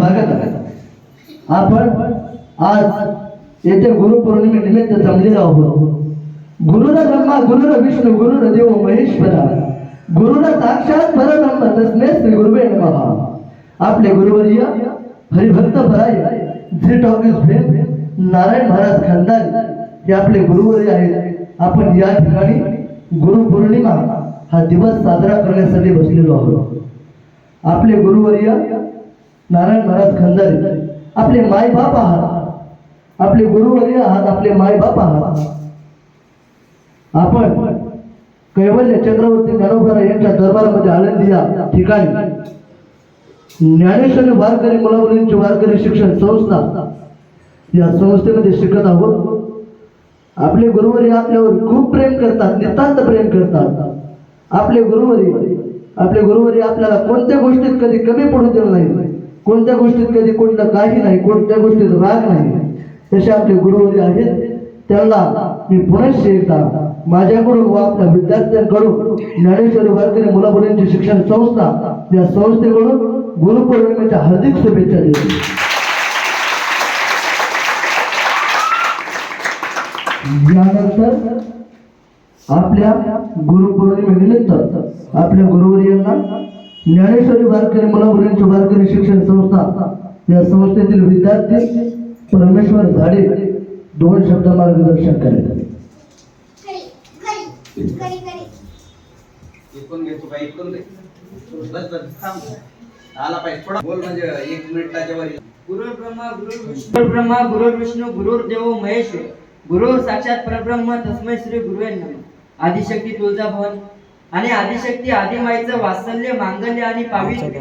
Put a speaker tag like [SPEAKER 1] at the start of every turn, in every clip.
[SPEAKER 1] स्वागत आहे आपण आज येथे गुरुपौर्णिमेनिमित्त जमलेलो आहोत. गुरुर ब्रह्मा गुरुर विष्णू गुरुर देव महेश्वरा गुरुर साक्षात परब्रह्म तस्मे श्री गुरुवे नमः. आपले गुरुवर्य हरिभक्त भराय झी टॉकीज भेद नारायण महाराज खानदार हे आपले गुरुवर्य आहेत. आपण या ठिकाणी गुरुपौर्णिमा हा दिवस साजरा करण्यासाठी बसलेलो आहोत. आपले गुरुवर्य नारायण महाराज खंदारे. आपले मायबाप आहात. आपले गुरुवर्य आहात आपले मायबाप आहात. आपण कैवल्य चक्रवर्ती ज्ञानोबा यांच्या दरबारामध्ये आनंदी या ठिकाणी ज्ञानेश्वर वारकरी मुलामुलींची वारकरी शिक्षण संस्था या संस्थेमध्ये शिकत आहोत. आपले गुरुवरी आपल्यावर खूप प्रेम करतात नितांत प्रेम करतात. आपले गुरुवरी आपले गुरुवरी आपल्याला कोणत्या गोष्टीत कधी कमी पडू देणार नाही कोणत्या गोष्टीत कधी कुठलं काही नाही कोणत्या गोष्टीत राग नाही. तसे आपले गुरुवरी आहेत त्यांना मी पुनश्च एकदा माझ्याकडून व आपल्या विद्यार्थ्यांकडून ज्ञानेश्वरी वारकरी मुलामुलींची शिक्षण संस्था या संस्थेकडून गुरुपौर्णिमेच्या हार्दिक शुभेच्छा देतो. यानंतर आपल्या गुरुपौर्णिमेनिमित्त आपल्या गुरुवर्यांना ज्ञानेश्वरी वारकरी मुलामुलींची वारकरी शिक्षण संस्था या संस्थेतील विद्यार्थी परमेश्वर झाडे दोन शब्द मार्गदर्शन करेल.
[SPEAKER 2] म्हणजे
[SPEAKER 3] गुरुर ब्रह्मा विष्णू देव महेश्वर. गुरुर साक्षात परब्रह्म तस्मै श्री गुरुवे नमः. आदिशक्ती तुळजाभवन. आणि आदिशक्ती आदिमाईचं वात्सल्य मांगल्य आणि पावित्र्य.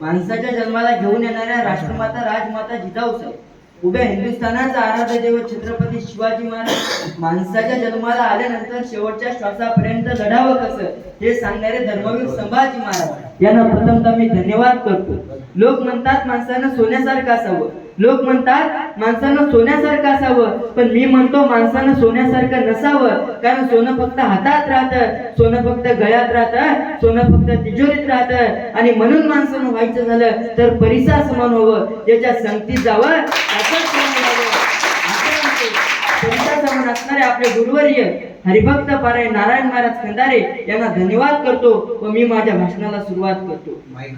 [SPEAKER 3] माणसाच्या जन्माला घेऊन येणाऱ्या राष्ट्रमाता राजमाता जिजाऊ साहेब उभ्या हिंदुस्थानाचा आराध्य देव छत्रपती शिवाजी महाराज. माणसाच्या जन्माला आल्यानंतर शेवटच्या श्वासापर्यंत लढावं कसं हे सांगणारे धर्मवीर संभाजी महाराज. यांना प्रथमतः मी धन्यवाद करतो. लोक म्हणतात माणसानं सोन्यासारखं असावं. लोक म्हणतात माणसानं सोन्यासारखं असावं. पण मी म्हणतो माणसानं सोन्यासारखं नसावं. कारण सोनं फक्त हातात राहतं. सोनं फक्त गळ्यात राहतं. सोनं फक्त तिजोरीत राहतं. आणि म्हणून माणसानं व्हायचं झालं तर परिसर समान व्हावं. ज्याच्या संगतीत जावं समान असणारे आपले गुरुवर्य हरिभक्त पाराय नारायण महाराज खंदारे यांना धन्यवाद करतो व मी माझ्या भाषणाला सुरुवात करतो.
[SPEAKER 2] माईक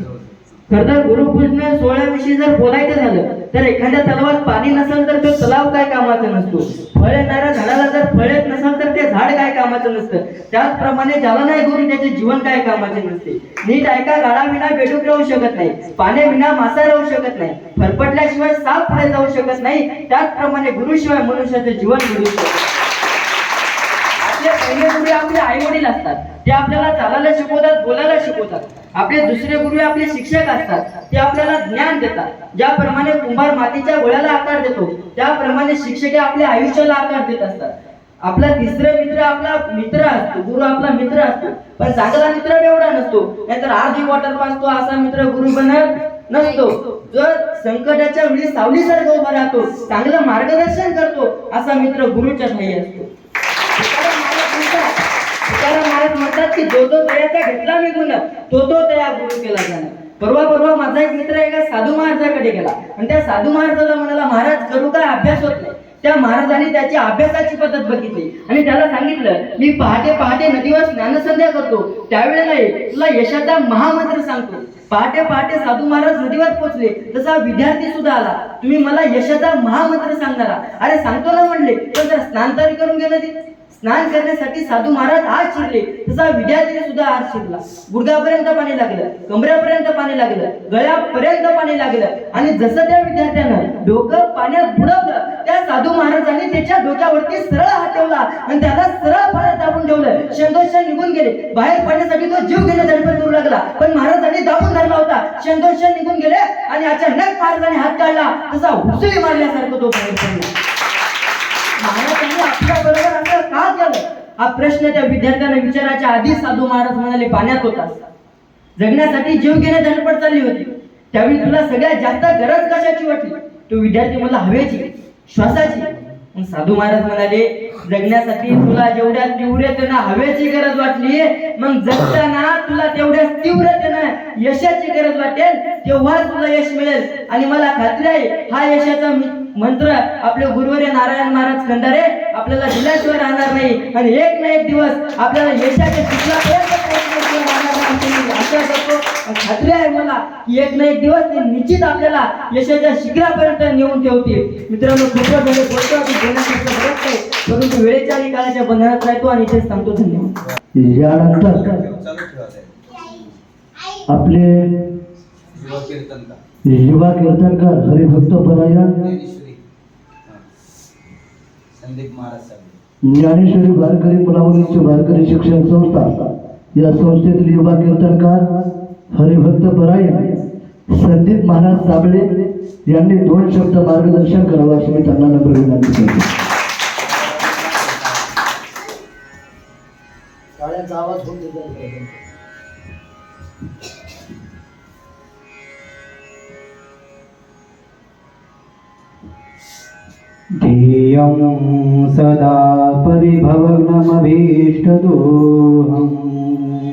[SPEAKER 3] खर तर गुरुपूजन सोहळ्याविषयी जर बोलायचं झालं तर एखाद्या तलावात पाणी नसेल तर तो तलाव काय कामाचा नसतो. फळ येणाऱ्या झाडाला जर फळ येत नसेल तर ते झाड काय कामाचं नसतं. त्याचप्रमाणे ज्याला नाही गुरु त्याचे जीवन काय कामाचे नसते. नीट ऐका गाडाविना बेडूक राहू शकत नाही पाण्याविना मासा राहू शकत नाही फरफटल्याशिवाय साप पुढे जाऊ शकत नाही. त्याचप्रमाणे गुरुशिवाय मनुष्याचे जीवन घडू शकत आपले पहिले गुरु आपले आई वडील असतात. ते आपल्याला चालायला शिकवतात बोलायला शिकवतात. आपले दुसरे गुरु आपले शिक्षक असतात. ते आपल्याला ज्ञान देतात. ज्याप्रमाणे कुंभार मातीच्या गोळ्याला आकार देतो त्याप्रमाणे शिक्षक आपल्या आयुष्याला आकार देत असतात. आपला तिसरा मित्र आपला मित्र असतो. गुरु आपला मित्र असतो. पण चांगला मित्र एवढा नसतो. नाहीतर आधी वॉटर पासतो असा मित्र गुरु बनत नसतो. जो संकटाच्या वेळी सावलीसारखा उभा राहतो चांगलं मार्गदर्शन करतो असा मित्र गुरुच्या ठाई असतो. तुकाराम म्हणतात की जो तो दयाचा घेतला मी गुण तो तो दया गुरु केला जाणार. परवा परवा माझा एक मित्र एका साधू महाराजाकडे गेला. आणि त्या साधू महाराजाला म्हणाला महाराज करू काय? अभ्यास होत नाही. त्या महाराजांनी त्याची अभ्यासाची पद्धत बघितली. आणि त्याला सांगितलं मी पहाटे पहाटे नदीवर स्नानसंध्या करतो. त्यावेळेला तुला यशाचा महामंत्र सांगतो. पहाटे पहाटे साधू महाराज नदीवर पोहोचले तसा विद्यार्थी सुद्धा आला. तुम्ही मला यशाचा महामंत्र सांगणारा. अरे सांगतो ना म्हणले पण जर स्नान तरी करून गेलं ते स्नान करण्यासाठी साधू महाराज आज शिरले. तसा विद्यार्थी सुद्धा आज शिरला. गुडघ्यापर्यंत पाणी लागलं कमऱ्यापर्यंत पाणी लागलं गळ्यापर्यंत पाणी लागलं. आणि जसं त्या विद्यार्थ्यानं डोकं पाण्यात बुडवलं त्या साधू महाराजांनी त्याच्या डोक्यावरती सरळ हात ठेवला आणि त्याला सरळ पाण्यात दाबून ठेवलं. शंदोषण निघून गेले. बाहेर पाण्यासाठी तो जीव घेण्या धडपड करू लागला. पण महाराजांनी दाबून धरला होता. शंदोषण निघून गेले आणि अचानक महाराजांनी हात काढला. तसा हुसळी मारल्यासारखं तो बाहेर पडला. हा प्रश्न त्या विद्यार्थ्यांना विचारायच्या आधी साधू महाराज म्हणाले पाण्यात होता. जगण्यासाठी जीव घेणे धडपड चालली होती. त्यावेळी तुला सगळ्यात जास्त गरज कशाची वाटली? तो विद्यार्थी मला हवेची श्वासाची. मग साधू महाराज म्हणाले जगण्यासाठी तुला जेवढ्या तीव्रतेनं हवेची गरज वाटली मग जगताना तुला तेवढ्या तीव्रतेनं यशाची गरज वाटेल तेव्हाच तुला यश मिळेल. आणि मला खात्री आहे हा यशाचा मंत्र आपले गुरुवर्य नारायण महाराज खंडारे आपल्याला दिल्याशिवाय राहणार नाही. आणि एक ना एक दिवस आपल्याला यशाच्या शिखरापर्यंत आशा करतो. खात्री आहे मला की एक ना एक दिवस ते निश्चित आपल्याला यशाच्या शिखरापर्यंत नेऊन ठेवतील. मित्रांनो खूपच वेळ बोलतो परंतु वेळेच्या आणि काळाच्या बंधनात राहतो आणि इथेच थांबतो. धन्यवाद.
[SPEAKER 1] यानंतर आपले
[SPEAKER 2] युवा
[SPEAKER 1] कीर्तनकार. हरिभक्त परायण
[SPEAKER 2] हा. संदीप महाराज साहेब.
[SPEAKER 1] ज्ञानेश्वरी वारकरी मुलामुलींची वारकरी शिक्षण संस्था या संस्थेतील युवा कीर्तनकार हरिभक्त परायण संदीप महाराज साबळे यांनी दोन शब्द मार्गदर्शन करावं अशी मी त्यांना नम्र विनंती करतो. आवाज
[SPEAKER 4] ध्येयं सदा परिभवग्नमभीष्टदोहम्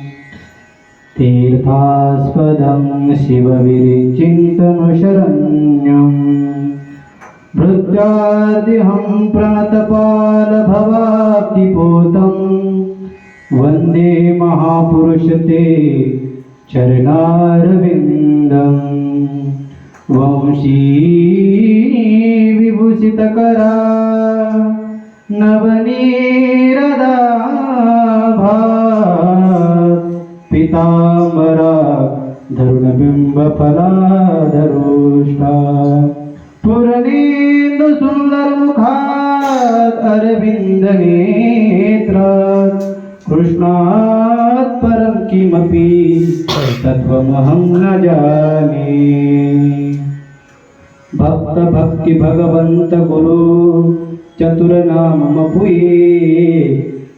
[SPEAKER 4] तीर्थास्पदं शिवविरिचिन्तनुशरण्यम् भृत्यादिहं प्रणतपालभवाब्धिपोतम्। वन्दे महापुरुषते चरणारविन्दम्। वंशी विभूषितकरा नवनीरदाभा पिताम्बरा धरुणबिम्बफलाधरोष्टा पुरनेन्दुसुन्दरमुखात् अरविन्दनेत्रात् कृष्णात् परं किमपि तत्त्वमहं न जाने. भक्त भक्ति भगवंत गुरु चतुर नाम मपुए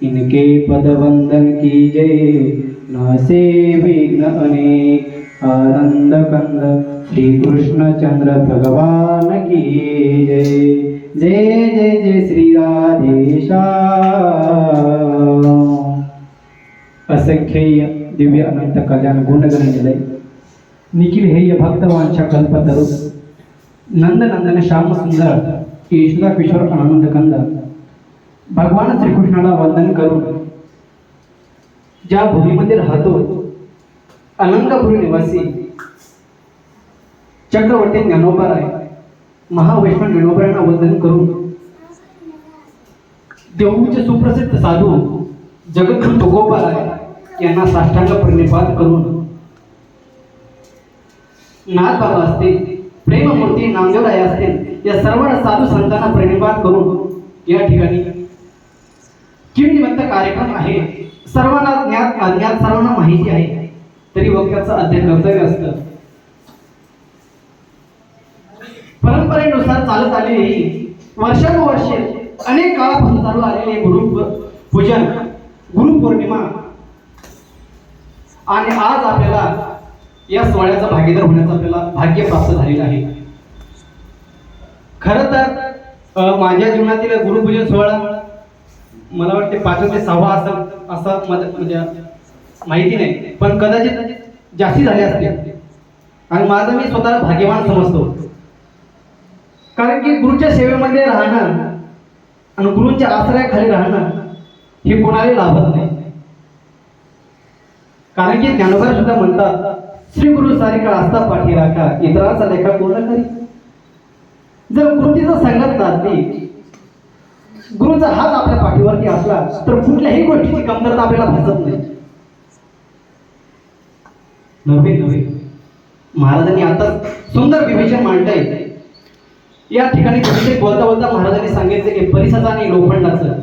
[SPEAKER 4] इनके पद वंदन की जय नासे विघ्न अनेक आनंद कंद श्री कृष्ण चंद्र भगवान की जय जय जय जय श्री राधेशा। असंख्य दिव्य अनंत कल्याण गुणगण निलय। निखिल हेय भक्तवांच्या कल्पतरू नंदनंदन श्याम सुंदर यशोदा किशोर आनंद कंद भगवान श्रीकृष्णाला वंदन करून ज्या भूमीमध्ये राहतो अलंकापुरी निवासी चक्रवर्ती ज्ञानोबा आहे महावैष्णव ज्ञानोबरायांना वंदन करून देऊळचे सुप्रसिद्ध साधू जगद्गुरु तुकोबा आहे यांना साष्टांग प्रणिपात करून. नाथ बाबा असते प्रेममूर्ती नामदेवराय असतील या सर्व साधू संतांना प्रणिपात करून या ठिकाणी किमनिमित्त कार्यक्रम आहे. सर्वांना ज्ञात अज्ञात सर्वांना माहिती आहे. तरी वक्त्याचं अध्ययन कर्तव्य असतं. परंपरेनुसार चालत आलेली ही वर्षानुवर्षे अनेक काळापासून चालू आलेले गुरु पूजन गुरुपौर्णिमा. आणि आज आपल्याला या सोहळ्याचा भागीदार होण्याचं आपल्याला भाग्य प्राप्त झालेलं आहे. खर तर माझ्या जीवनातील गुरुपूजन सोहळा मला वाटते पाचवा ते सहावा असा असं म्हणजे माहिती नाही पण कदाचित जास्ती झाले असते आणि माझं मी स्वतःला भाग्यवान समजतो. कारण की गुरुच्या सेवेमध्ये राहणं आणि गुरुंच्या आश्रयाखाली राहणं हे कोणाला लाभत नाही. कारण की ज्ञानोबा सुद्धा म्हणतात श्री गुरु सारिका असता पाठी राखा इतरांचा लेखा पूर्ण करी जर कृतीचा संगत नांदली गुरुचा हात आपल्या पाठीवरती असला तर कुठल्याही गोष्टीची कमतरता आपल्याला भासत नाही. नव्हे नव्हे महाराजांनी आता सुंदर विवेचन मांडलंय. या ठिकाणी कुठेतरी बोलता बोलता महाराजांनी सांगितले की परिसचा आणि लोखंडाचं.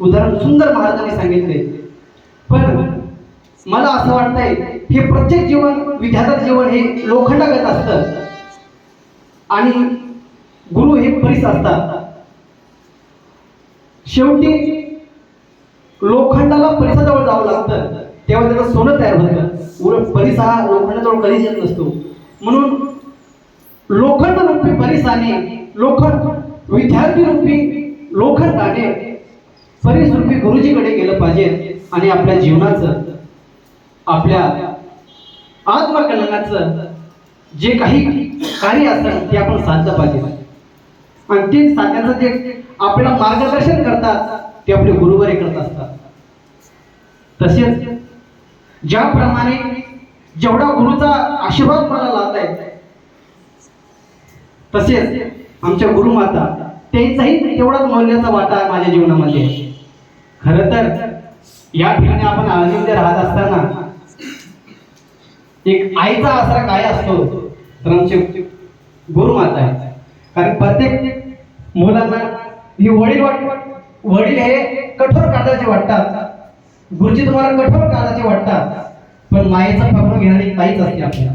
[SPEAKER 4] उदाहरण सुंदर महाराजांनी सांगितले. पण मला असं वाटतंय हे प्रत्येक जीवन विद्यार्थ्याचं जीवन हे लोखंडागत असतं. आणि गुरु हे परिस असतात. शेवटी लोखंडाला परिसाजवळ जावं लागतं. तेव्हा त्याचं सोनं तयार होतं. उलट परिस हा लोखंडाजवळ कधीच येत नसतो. म्हणून लोखंड रूपी परिसाने लोखंड विद्यार्थी रूपी लोखंडाने परिसरूपी गुरुजीकडे गेलं पाहिजे आणि आपल्या जीवनाचं आपल्या आत्मकल्याणाचं जे काही कार्य असतं ते आपण साधलं पाहिजे. आणि ते साधण्याचं जे आपल्याला मार्गदर्शन करतात ते आपले गुरुवारी करत असतात. तसेच ज्याप्रमाणे जेवढा गुरुचा आशीर्वाद मला लाभ आहे तसेच आमच्या गुरुमाता त्यांचाही तेवढाच मौल्याचा वाटा आहे माझ्या जीवनामध्ये खर तर या ठिकाणी आपण आळंदीमध्ये राहत असताना एक आईचा आसरा काय असतो? तर आमचे गुरुमाता आहे कारण प्रत्येक मुलांना ही वडील वाट वडील हे कठोर काळाचे वाटतात. गुरुजी तुम्हाला कठोर काळाचे वाटतात. पण मायेचा पकडून घेणारी काहीच असते आपल्याला.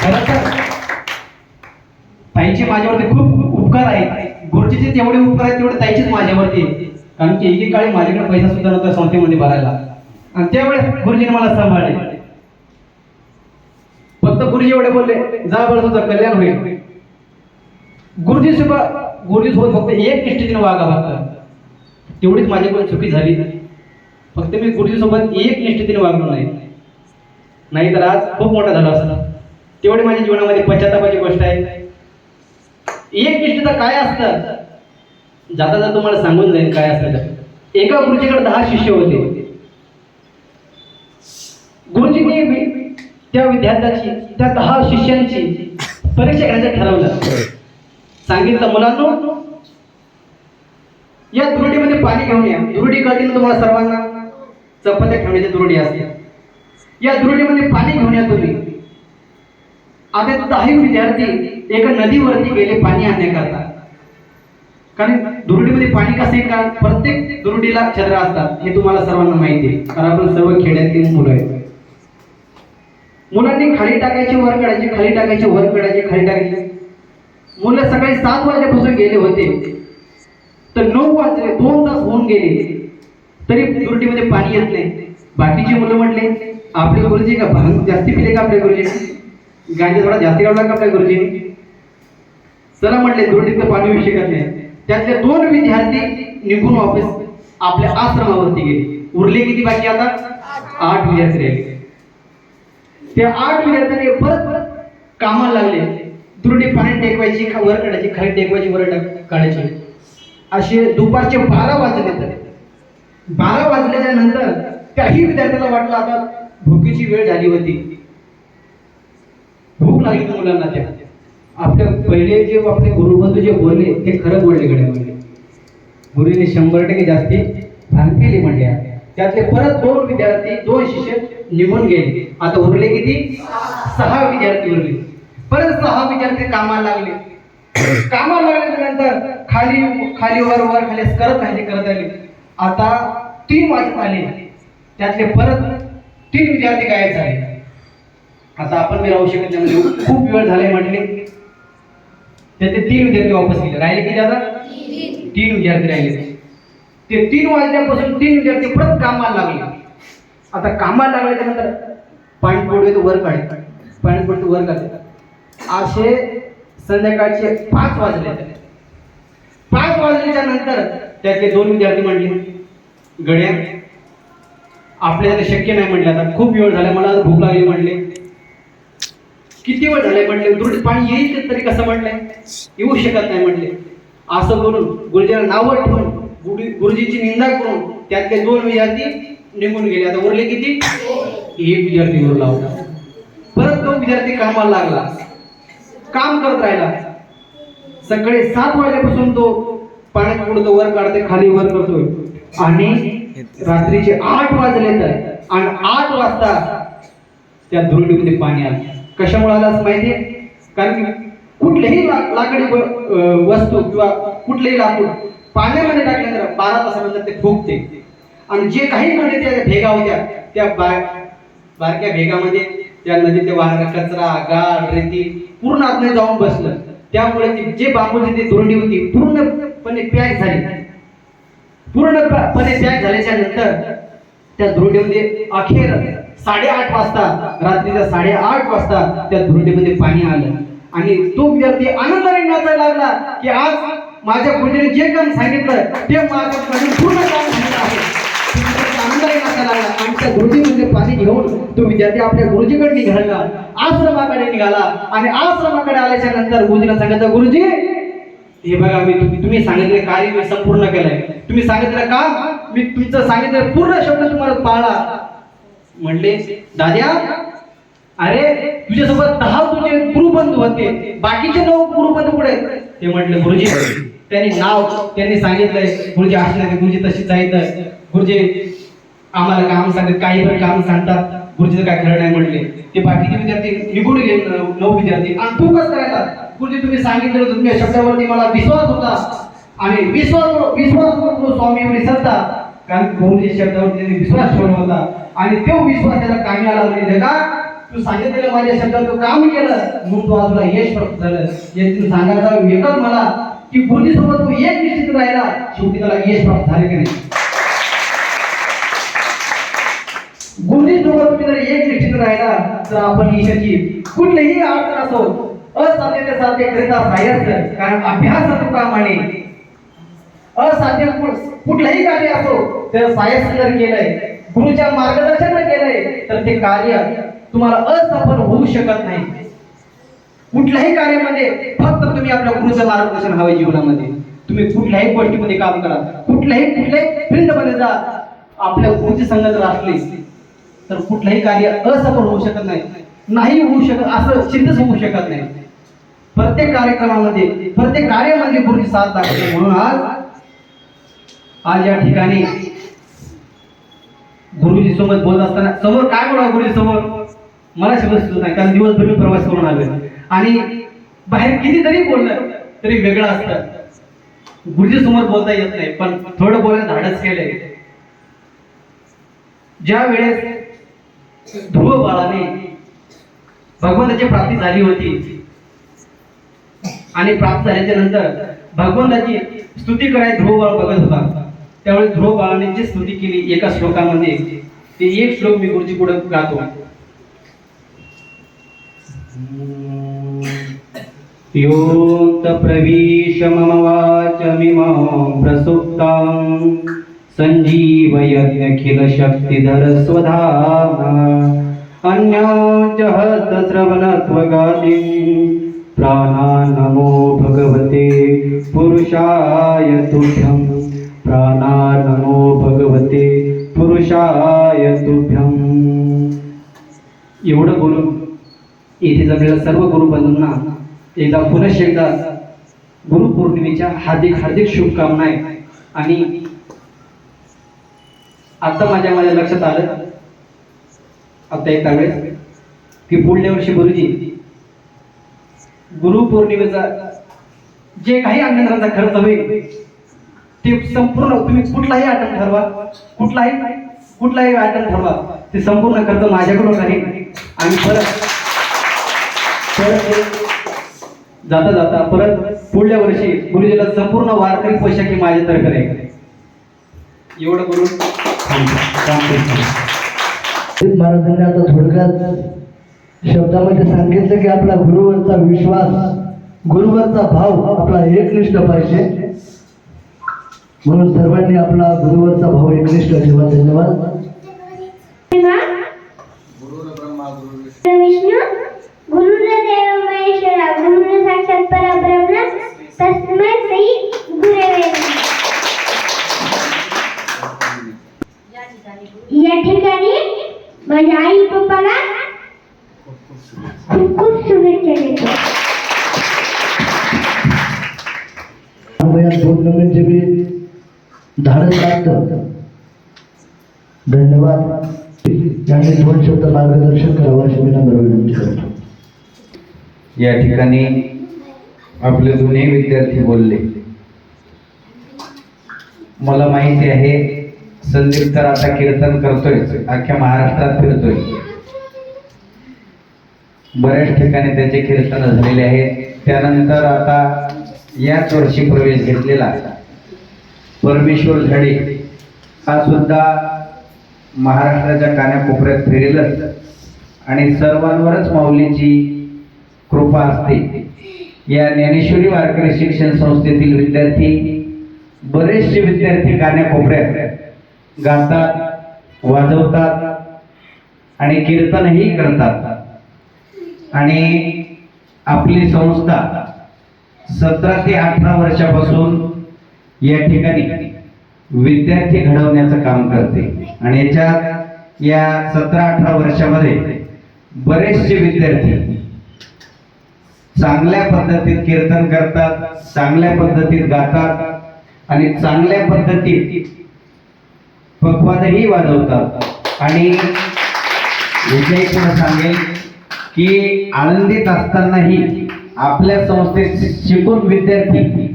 [SPEAKER 4] खरं ताईचे माझ्यावरती खूप उपकार आहेत गुरुजीचे तेवढे उपकार आहेत तेवढे ताईचेच माझ्यावरती कारण की एकेकाळी माझ्याकडे पैसा सुद्धा नव्हता संस्थेमध्ये भरायला. आणि त्यावेळेस गुरुजीने मला सांभाळले. फक्त गुरुजी एवढे बोलले जा बरं तुझं कल्याण होईल. गुरुजी सुद्धा गुरुजी सोबत फक्त एक निष्ठेने वागा फक्त. तेवढीच माझ्याकडून चुकी झाली. फक्त मी गुरुजी सोबत एक निष्ठेने वागलो नाही. नाहीतर आज खूप मोठा झाला असता. तेवढी माझ्या जीवनामध्ये पश्चातापाची गोष्ट आहे. एक निष्ठेचं काय असतं? जाता जाता तुम्हाला सांगून जाईल काय असतं. एका गुरुजीकडे दहा शिष्य होते गुरुजींनी वि- त्या विद्यार्थ्याची त्या दहा शिष्यांची परीक्षा घ्यायचं ठरवलं. सांगितलं मुलांनो या दुरुडीमध्ये पाणी घेऊन या. दुरुडी कळतील तुम्हाला सर्वांना? चपात्या ठेवण्याची दुरुडी असते. या दुरुडीमध्ये पाणी घेऊन या तुम्ही. आता दहाही विद्यार्थी एका नदीवरती गेले पाणी आणण्याकरता. कारण दुरुडीमध्ये पाणी कसं आहे का प्रत्येक दुरुडीला छद्र असतात. हे तुम्हाला सर्वांना माहिती आहे. कारण आपण सर्व खेड्यातील मुलं आहेत. मुलांनी खाली टाकायचे वर काढायचे खाली टाकायचे वर काढायचे खाली टाकायचे. मुलं सकाळी सात वाजल्यापासून गेले होते. तर नऊ वाजले दोन तास होऊन गेले. तरी दुर्टीमध्ये पाणी येत नाही. बाकीची मुलं म्हटले आपले गुरुजी का भांग जास्ती पिले का आपल्या गुरुजी? गांजा थोडा जास्ती काढला का आपल्या गुरुजी? चला म्हटले दुर्टीचं पाणी येऊ शकत नाही. त्यातले दोन विद्यार्थी निघून वापस आपल्या आश्रमावरती गेले. उरले किती बाकी आता? आठ विद्यार्थी राहिले. ते आठ विद्यार्थ्यांनी परत परत कामाला लागले. दुरडी पाणी टेकवायची वर काढायची खाली टेकवायची वर काढायची. असे दुपारचे बारा वाजले तर. बारा वाजल्याच्या नंतर काही विद्यार्थ्याला वाटलं आता भुकीची वेळ झाली होती. भूक लागली मुलांना त्या. आपल्या पहिले जे आपले गुरुबंधू जे बोलले ते खरं बोलले कडे म्हणले गुरुने शंभर टक्के जास्ती भान केली म्हणले त्यातले परत दोन विद्यार्थी दोन शिष्य निघून गेले आता उरले किती? सहा विद्यार्थी उरले. परत सहा विद्यार्थी कामाला लागले. कामाला लागल्याच्या नंतर खाली खाली वर वर खाली करत राहिले करत राहिले. आता तीन वाजत आले. त्यातले परत तीन विद्यार्थी गायब झाले. आता आपण बी राहू शकत नाही. म्हणजे खूप वेळ झालाय म्हटले. त्याचे तीन विद्यार्थी वापस गेले. राहिले किती आता? तीन विद्यार्थी राहिले. ते तीन वाजल्यापासून तीन विद्यार्थी परत कामाला लागले. आता कामाला लागल्याच्या नंतर? पाणी पोडवे वर काढे पाणी पडते वर काढते असे संध्याकाळचे पाच वाजले. पाच वाजल्याच्या नंतर त्यातले दोन विद्यार्थी म्हणले गड्या आपल्याला शक्य नाही म्हटलं आता. खूप वेळ झाला. मला भूक लागली. म्हणले किती वेळ झाले? म्हटले दुरुडीत पाणी येईल तरी कसं? म्हटलंय येऊ शकत नाही. म्हटले असं करून गुरुजीला नावं ठेवून गुरुजीची निंदा करून त्यातले दोन विद्यार्थी निघून गेले. आता उरले किती? एक विद्यार्थी उरला होता. परत तो विद्यार्थी कामाला लागला. काम करत राहिला. सकाळी सात वाजल्यापासून तो पाण्यात पुढतो वर काढते खाली वर करतोय. आणि रात्रीचे आठ वाजले तर आणि आठ वाजता त्या दुरुडीमध्ये पाणी आलं. कशामुळे आलं असं माहितीये कारण की कुठलेही लाकडी व- वस्तू किंवा कुठलेही लाकूड पाण्यामध्ये टाकल्यानंतर बारा तासानंतर ते फुगते. आणि जे काही मध्ये त्या भेगा होत्या त्या बार बारक्या भेगामध्ये त्या नदीच्या वाहणारा कचरा गाळ रेती पूर्ण आतमध्ये जाऊन बसलं. त्यामुळे ती- जे बांबूची ती दुरडी होती पूर्णपणे पॅक झाली. पूर्णपणे पॅक झाल्याच्यानंतर त्या धुरडीमध्ये अखेर साडेआठ वाजता रात्रीच्या साडेआठ वाजता त्या धुरडीमध्ये पाणी आलं. आणि तो व्यक्ती आनंदाने नाचायला लागला की आज माझ्या गुरुजीने जे काम सांगितलं ते माझ्याकडून पूर्ण काम झालेलं आहे. तो विद्यार्थी लागला आमच्या त्या गुरुजीमध्ये पाणी घेऊन तो विद्यार्थी आपल्या गुरुजीकडे निघाला आश्रमाकडे निघाला आणि आश्रमाकडे आल्याच्यानंतर गुरुजीला सांगितलं गुरुजी हे बघा मी तुम्ही तुम्ही कार्य मी संपूर्ण केलंय. तुम्ही सांगितलं का? मी तुमचं सांगितलं पूर्ण शब्द तुम्हाला पाळला. म्हणले दाद्या अरे तुझ्यासोबत दहा तुझे गुरुबंधू होते. बाकीचे नऊ गुरुबंधू कुठे आहेत? ते म्हटले गुरुजी त्यांनी नाव त्यांनी सांगितलंय. गुरुजी असणार गुरुजी तशीच आहेत. गुरुजी आम्हाला काम सांगतात काही पण काम सांगतात. गुरुजीचं काय खरं नाही म्हटले. ते बाकीचे विद्यार्थी निघून गेले नऊ विद्यार्थी. आणि तू कसं करायला गुरुजी तुम्ही सांगितलं तुमच्या शब्दावरती मला विश्वास होता. आणि विश्वास हो, विश्वास करतो स्वामी एवढी श्रद्धा. कारण गुरुजी शब्दावरती त्यांनी विश्वास ठेवला होता. आणि तो विश्वास त्याला कामी आला म्हणजे का तू सांगितलेलं माझ्या शब्दात तू काम केलं. म्हणून तू आज तुला यश प्राप्त झालं. यातून सांगायचा एकच मला की गुरुजी सोबत तू एक निश्चित राहिला. शेवटी त्याला यश प्राप्त झाले की नाही गुरुजी सोबत तुम्ही जर एक निश्चित राहिला तर आपण ईशाची कुठलीही अडचण असो असाध्य ते साध्य करिता सायस कारण अभ्यास तो कामाने असाध्य कुठलंही कार्य असो तर सायस जर केलंय गुरुच्या मार्गदर्शन केलंय तर ते कार्य तुम्हाला असफल होऊ शकत नाही. कुठल्याही कार्यामध्ये फक्त तुम्ही आपल्या गुरुचं मार्गदर्शन हवं जीवनामध्ये. तुम्ही कुठल्याही गोष्टीमध्ये काम करा. कुठल्याही कुठल्याही फील्डमध्ये जा. आपल्या गुरुची संगत असली तर कुठलंही कार्य असफल होऊ शकत नाही. नाही होऊ शकत असं सिद्धच होऊ शकत नाही. प्रत्येक कार्यक्रमामध्ये प्रत्येक कार्यामध्ये गुरुची साथ लागते म्हणून आज आज या ठिकाणी गुरुजी सोबत बोलत असताना समोर काय बोलावं गुरुजी समोर मला शब्द सुचत नाही कारण दिवसभर मी प्रवास करून आलोय. आणि बाहेर किती जरी बोललं तरी वेगळं असतं. गुरुजी समोर बोलता येत नाही पण थोडं बोलायला धाडस केलंय. ज्या वेळेस ध्रुव बाळाने भगवंताची प्राप्ती झाली होती. आणि प्राप्त झाल्याच्यानंतर भगवंताची स्तुती करायला ध्रुव बाळ बघत होता. त्यावेळेस ध्रुव बाळाने जी स्तुती केली एका श्लोकामध्ये ते एक श्लोक मी गुरुजी पुढे गातो. योक्त प्रवीश मम वाचमिमां प्रसुप्तां सञ्जीवयन्यखिल शक्तिधर स्वधाम अन्याच हस्तश्रवणत्वगादिं प्राणा नमो भगवते पुरुषाय तुभ्यं प्राणा नमो भगवते पुरुषाय तुभ्यं एवढं बोलून येथे जमलेल्या सर्व गुरुबंधूंना एकदा पुनश्च एकदा गुरुपौर्णिमेच्या हार्दिक हार्दिक शुभकामना आहे आणि आता माझ्या माझ्या लक्षात आलं. आता एक वेळेस की पुढल्या वर्षी गुरुजी गुरुपौर्णिमेचा जे काही अन्नदानाचा खर्च होईल ते संपूर्ण तुम्ही कुठलाही आयटम ठरवा. कुठलाही कुठलाही आयटम ठरवा. ते संपूर्ण खर्च माझ्याकडून राहील. आणि परत परत जाता जाता परत पुढल्या वर्षी गुरुजीला संपूर्ण वारकरी पैशाची माझ्यातर्फे राहील. एवढं करून
[SPEAKER 1] महाराजांनी आता थोडक्यात शब्दामध्ये सांगितलं की आपला गुरुवरचा विश्वास गुरुवरचा भाव आपला एकनिष्ठ पाहिजे. म्हणून सर्वांनी आपला गुरुवरचा भाव एकनिष्ठ ठेवा. धन्यवाद.
[SPEAKER 2] गुरुर गुरु विष्णू
[SPEAKER 5] विष्णू गुरुदेव महेश्वरा गुरु साक्षात परब्रह्म तस्मै श्री गुरवे नमः. या ठिकाणी माझ्या आई पप्पाला खूप खूप शुभेच्छा देतो
[SPEAKER 1] या दोन नवीन बी धाडस लागत धन्यवाद त्यांनी दोन शब्द मार्गदर्शन करावं अशी मी नम्र विनंती करतो
[SPEAKER 2] या ठिकाणी आपले जुने विद्यार्थी बोलले. मला माहिती आहे संदीप तर आता कीर्तन करतोय अख्ख्या महाराष्ट्रात फिरतोय. बऱ्याच ठिकाणी त्याचे कीर्तन झालेले आहेत त्यानंतर आता याच वर्षी प्रवेश घेतलेला. परमेश्वर धडे हा सुद्धा महाराष्ट्राच्या कानाकोपऱ्यात फिरेलच. आणि सर्वांवरच माऊलीची कृपा असते. या ज्ञानेश्वरी वारकरी शिक्षण संस्थेतील विद्यार्थी बरेचसे विद्यार्थी कान्याकोपऱ्यात गातात वाजवतात आणि कीर्तनही करतात. आणि आपली संस्था सतरा ते अठरा वर्षापासून या ठिकाणी विद्यार्थी घडवण्याचं काम करते. आणि याच्यात या सतरा अठरा वर्षामध्ये बरेचसे विद्यार्थी चांगल्या पद्धतीत कीर्तन करतात चांगल्या पद्धतीत गातात आणि चांगल्या पद्धतीत पक्वादही वाजवतात. आणि विजय पुन्हा सांगेल की आनंदीत असतानाही आपल्या संस्थेत शिकून विद्यार्थी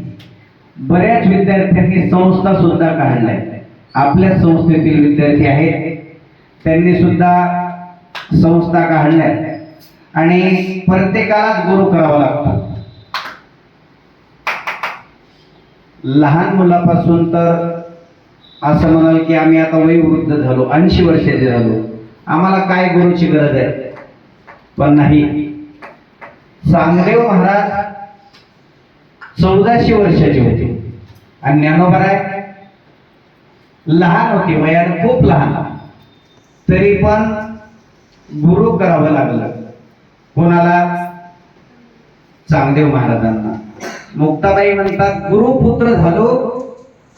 [SPEAKER 2] बऱ्याच विद्यार्थ्यांनी संस्था सुद्धा काढल्या. आपल्या संस्थेतील विद्यार्थी आहेत. त्यांनी सुद्धा संस्था काढल्या. आणि प्रत्येकालाच गुरु करावा लागतो. लहान मुलापासून तर असं म्हणाल की आम्ही आता वयोवृद्ध झालो ऐंशी वर्षाचे झालो. आम्हाला काय गुरुची गरज आहे? पण नाही. सांगदेव महाराज चौदाशे वर्षाचे होते. आणि ज्ञानोबराय लहान होते वयाने खूप लहान. तरी पण गुरु करावं लागलं. कोणाला? चांगदेव महाराजांना. मुक्ताबाई म्हणतात गुरुपुत्र झालो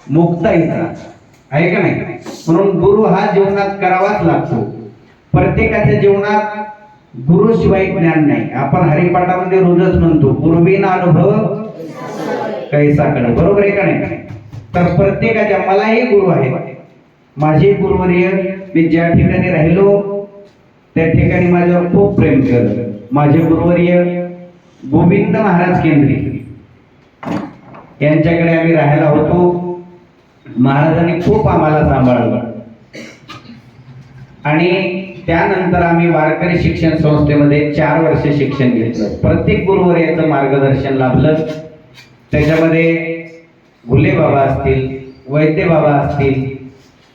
[SPEAKER 2] मुक्ताईचा आहे का नाही? म्हणून गुरु हा जीवनात करावाच लागतो. प्रत्येकाच्या जीवनात गुरुशिवाय ज्ञान नाही. आपण हरिपाठामध्ये रोजच म्हणतो पूर्वीन अनुभव कैसाकडे. बरोबर आहे का नाही? तर प्रत्येकाच्या मलाही गुरु आहेत. माझे गुरुवर्य मी ज्या ठिकाणी राहिलो त्या ठिकाणी माझ्यावर खूप प्रेम केलं. माझे गुरुवर्य गोविंद महाराज केंद्री यांच्याकडे आम्ही राहायला होतो. महाराजांनी खूप आम्हाला सांभाळलं. आणि त्यानंतर आम्ही वारकरी शिक्षण संस्थेमध्ये चार वर्ष शिक्षण घेतलं. प्रत्येक गुरुवर याचं मार्गदर्शन लाभलं. त्याच्यामध्ये घुले बाबा असतील वैद्य बाबा असतील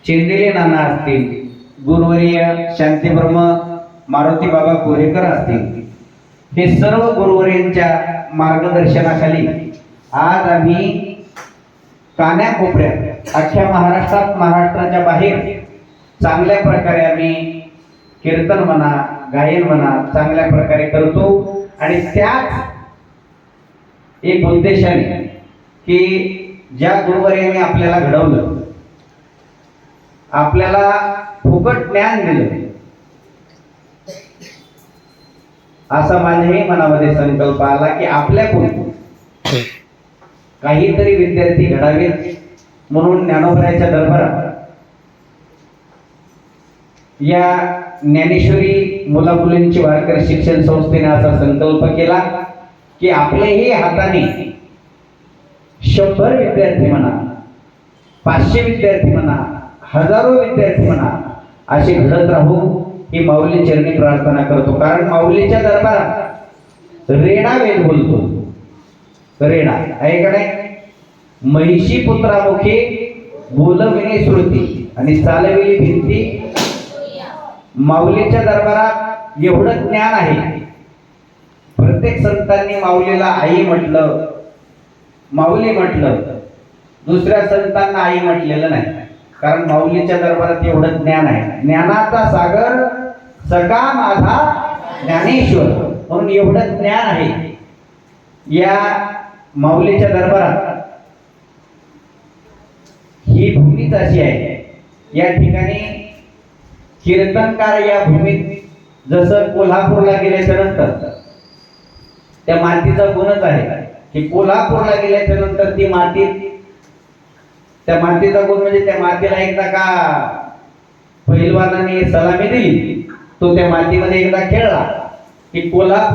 [SPEAKER 2] चेंदेले नाना असतील गुरुवर्य शांतीब्रह्म मारुती बाबा कोरेकर असतील. हे सर्व गुरुवर्यांच्या मार्गदर्शनाखाली आज आम्ही कान्याकोपऱ्यात अख्ख्या महाराष्ट्रात महाराष्ट्राच्या बाहेर चांगल्या प्रकारे आम्ही कीर्तन म्हणा गायन म्हणा चांगल्या प्रकारे करतो. आणि त्याच एक उद्देशाने की ज्या गुरुवर्याने आपल्याला घडवलं आपल्याला फुकट ज्ञान दिलं असा माझ्याही मनामध्ये संकल्प आला की आपल्याकडून काहीतरी विद्यार्थी घडावेत. म्हणून ज्ञानोबराच्या दरबारात या ज्ञानेश्वरी मुलामुलींची वारकरी शिक्षण संस्थेने असा संकल्प केला की आपल्याही हाताने शंभर विद्यार्थी म्हणा पाचशे विद्यार्थी म्हणा हजारो विद्यार्थी म्हणा असे घडत राहू ही माऊली चरणी प्रार्थना करतो. कारण माऊलीच्या दरबारात रेणा वेद बोलतो. रेणा आहे का नाही? महिषी पुत्रामुखी बोलविणे श्रुती आणि चालविली भिंती. माऊलीच्या दरबारात एवढं ज्ञान आहे. प्रत्येक संतांनी माऊलीला आई म्हटलं माऊली म्हटलं. दुसऱ्या संतांना आई म्हटलेलं नाही. कारण माऊलीच्या दरबारात एवढं ज्ञान आहे. ज्ञानाचा सागर सका माझा ज्ञानेश्वर. म्हणून एवढं ज्ञान आहे. या माऊलीच्या दरबारात ही भूमीच अशी आहे. या ठिकाणी कीर्तनकार या भूमीत जसं कोल्हापूरला गेल्याच्यानंतर त्या मातीचा गुणच आहे. की कोल्हापूरला गेल्याच्यानंतर ती माती त्या मातीचा गुण म्हणजे त्या मातीला एकदा का पहिलवानाने सलामी दिली तो त्या मातीमध्ये एकदा खेळला. की कोल्हापूर